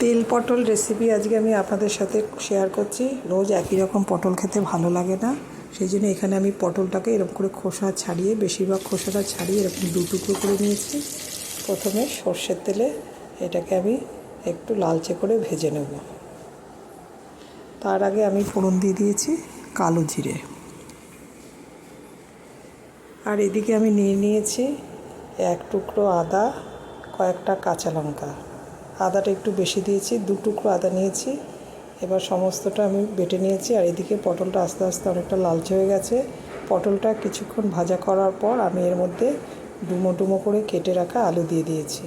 তেল পটল রেসিপি আজকে আমি আপনাদের সাথে শেয়ার করছি। রোজ একই রকম পটল খেতে ভালো লাগে না। সেই জন্য এখানে আমি পটলটাকে এরকম করে খোসা ছাড়িয়ে, বেশিরভাগ খোসাটা ছাড়িয়ে এরকম দু টুকরো করে নিয়েছি। প্রথমে সর্ষের তেলে এটাকে আমি একটু লালচে করে ভেজে নেব। তার আগে আমি ফোড়ন দিয়ে দিয়েছি কালো জিরে। আর এদিকে আমি নিয়ে নিয়েছি এক টুকরো আদা, কয়েকটা কাঁচা লঙ্কা। আদাটা একটু বেশি দিয়েছি, দু টুকরো আদা নিয়েছি। এবার সমস্তটা আমি বেটে নিয়েছি আর এদিকে পটলটা আস্তে আস্তে অনেকটা লালচে হয়ে গেছে। পটলটা কিছুক্ষণ ভাজা করার পর আমি এর মধ্যে ডুমো ডুমো করে কেটে রাখা আলু দিয়ে দিয়েছি।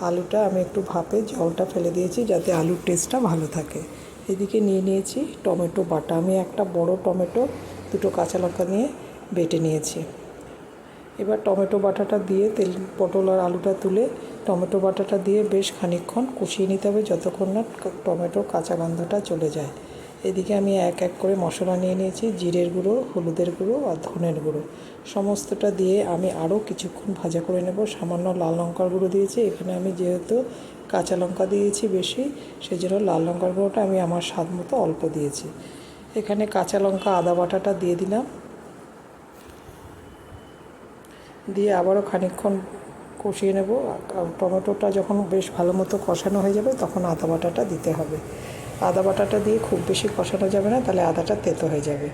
আলুটা আমি একটু ভাপে জলটা ফেলে দিয়েছি যাতে আলুর টেস্টটা ভালো থাকে। এদিকে নিয়ে নিয়েছি টমেটো বাটা। আমি একটা বড় টমেটো, দুটো কাঁচা লঙ্কা নিয়ে বেটে নিয়েছি। এবার টমেটো বাটাটা দিয়ে তেল, পটল আর আলুটা তুলে টমেটো বাটাটা দিয়ে বেশ খানিকক্ষণ কষিয়ে নিতে হবে যতক্ষণ না টমেটোর কাঁচা গন্ধটা চলে যায়। এদিকে আমি এক এক করে মশলা নিয়ে নিয়েছি, জিরের গুঁড়ো, হলুদের গুঁড়ো আর ধনের গুঁড়ো। সমস্তটা দিয়ে আমি আরও কিছুক্ষণ ভাজা করে নেব। সামান্য লাল লঙ্কার গুঁড়ো দিয়েছি। এখানে আমি যেহেতু কাঁচা লঙ্কা দিয়েছি বেশি সেই জন্য লাল লঙ্কার গুঁড়োটা আমি আমার স্বাদ মতো অল্প দিয়েছি। এখানে কাঁচা লঙ্কা আদা বাটাটা দিয়ে দিলাম। দিয়ে আবারও খানিকক্ষণ কষিয়ে নেব। টমেটোটা যখন বেশ ভালো মতো কষানো হয়ে যাবে তখন আদা বাটাটা দিতে হবে। আদা বাটাটা দিয়ে খুব বেশি কষানো যাবে না, তাহলে আদাটা তেতো হয়ে যাবে।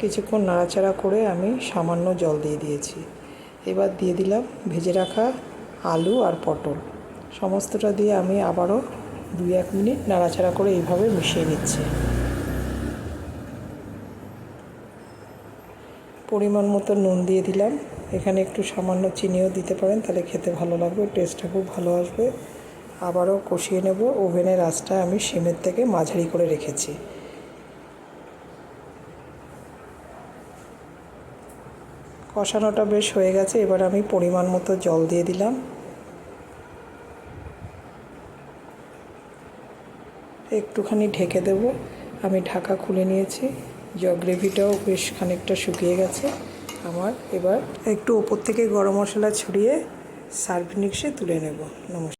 কিছুক্ষণ নাড়াচাড়া করে আমি সামান্য জল দিয়ে দিয়েছি। এবার দিয়ে দিলাম ভেজে রাখা আলু আর পটল। সমস্তটা দিয়ে আমি আবারও দুই এক মিনিট নাড়াচাড়া করে এইভাবে মিশিয়ে নিচ্ছি। পরিমাণ মতো নুন দিয়ে দিলাম। এখানে একটু সামান্য চিনিও দিতে পারেন, তাহলে খেতে ভালো লাগবে টেস্টটা খুব ভালো আসবে। আবারও কষিয়ে নেব, ওভেনের আঁচটা আমি সিমের থেকে মাঝারি করে রেখেছি। কষানোটা বেশ হয়ে গেছে, এবার আমি পরিমাণ মতো জল দিয়ে দিলাম। একটুখানি ঢেকে দেব, আমি ঢাকা খুলে নিয়েছি গ্রেভিটাও বেশ খানিকটা শুকিয়ে গেছে। আমার। এবার একটু ওপর থেকে গরম মশলা ছড়িয়ে সার্ভিনিক্সে তুলে নেব। নমস্কার।